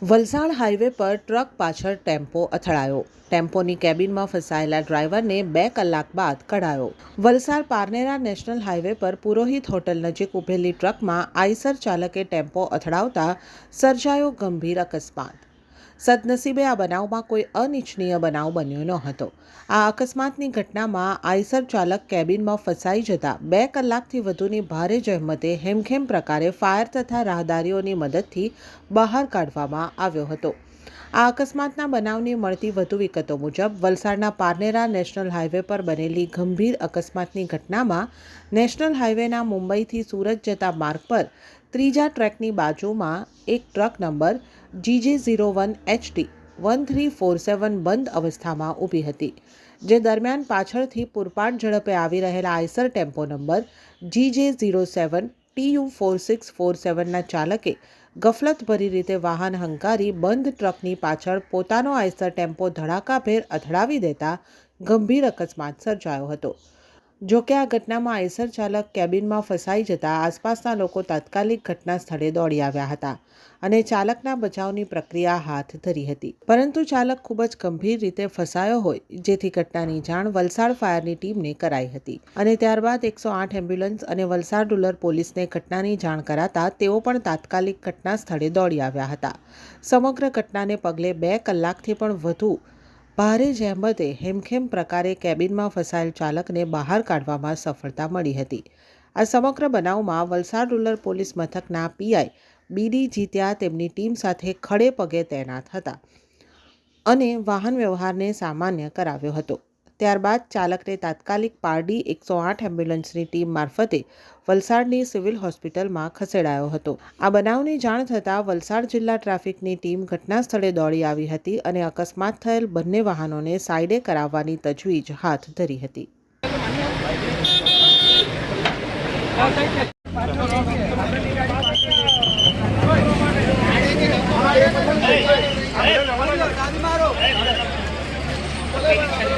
Valsad highway પર truck પાછળ tempo અથડાયો. ટેમ્પોની કેબિનમાં ફસાયેલા ડ્રાઈવરને બે કલાક બાદ કઢાયો. વલસાડ પારનેરા નેશનલ હાઈવે પર પુરોહિત હોટલ નજીક ઉભેલી ટ્રકમાં આઈસર ચાલકે ટેમ્પો અથડાવતા સર્જાયો ગંભીર અકસ્માત. સદનસીબે આ બનાવમાં કોઈ અનિચ્છનીય બનાવ બન્યો ન હતો આ અકસ્માતની ઘટનામાં આઈસર ચાલક કેબિનમાં ફસાઈ જતા બે કલાકથી વધુની ભારે જહેમતે હેમખેમ પ્રકારે ફાયર તથા રાહદારીઓની મદદથી બહાર કાઢવામાં આવ્યો હતો. આ અકસ્માતના બનાવની મળતી વધુ વિગતો મુજબ, વલસાડના પારનેરા નેશનલ હાઈવે પર બનેલી ગંભીર અકસ્માતની ઘટનામાં નેશનલ હાઈવેના મુંબઈથી સુરત જતા માર્ગ પર ત્રીજા ટ્રેકની બાજુમાં એક truck number GJ zero one HT one three four seven બંધ અવસ્થામાં ઊભી હતી, જે દરમિયાન પાછળથી પૂરપાટ ઝડપે આવી રહેલા Eicher tempo number GJ zero seven TU four six four સેવનના ચાલકે ગફલતભરી રીતે વાહન હંકારી બંધ ટ્રકની પાછળ પોતાનો આઈસર ટેમ્પો ધડાકાભેર અથડાવી દેતા ગંભીર અકસ્માત સર્જાયો હતો. જો કે આ ઘટનામાં આઈસર ચાલક કેબિનમાં ફસાઈ જતા આસપાસના લોકો તાત્કાલિક ઘટના સ્થળે દોડી આવ્યા હતા અને ચાલકના બચાવની પ્રક્રિયા હાથ ધરી હતી. પરંતુ ચાલક ખૂબ જ ગંભીર રીતે ફસાયો હોય જેથી ઘટનાની જાણ વલસાડ ફાયરની ટીમને કરાઈ હતી અને ત્યારબાદ એકસો આઠ એમ્બ્યુલન્સ અને વલસાડ રૂરલ પોલીસને ઘટનાની જાણ કરાતા તેઓ પણ તાત્કાલિક ઘટના સ્થળે દોડી આવ્યા હતા. સમગ્ર ઘટનાને પગલે બે કલાકથી પણ વધુ ભારે જહેમતે હેમખેમ પ્રકારે કેબિનમાં ફસાયેલ ચાલકને બહાર કાઢવામાં સફળતા મળી હતી. આ સમગ્ર બનાવમાં વલસાડ રૂરલ પોલીસ મથકના પીઆઈ બીડી જીત્યા તેમની ટીમ સાથે ખડે પગે તૈનાત હતા અને વાહન વ્યવહારને સામાન્ય કરાવ્યો હતો. ત્યારબાદ ચાલકને તાત્કાલિક પારડી એકસો આઠ એમ્બ્યુલન્સની ટીમ મારફતે વલસાડની સિવિલ હોસ્પિટલમાં ખસેડાયો હતો. આ બનાવની જાણ થતાં વલસાડ જિલ્લા ટ્રાફિકની ટીમ ઘટના સ્થળે દોડી આવી હતી અને અકસ્માત થયેલ બંને વાહનોને સાઈડે કરાવવાની તજવીજ હાથ ધરી હતી. हाँ, मैं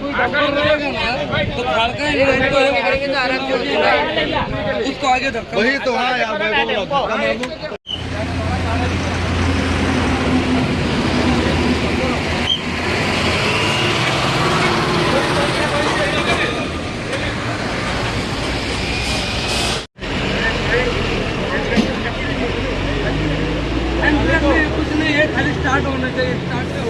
तो खड़का इंसान तो है करेंगे तो आराम से उसको आगे धक्का। वही तो हाँ यार मैं बोल रहा हूँ कुछ नहीं है खाली स्टार्ट होना चाहिए स्टार्ट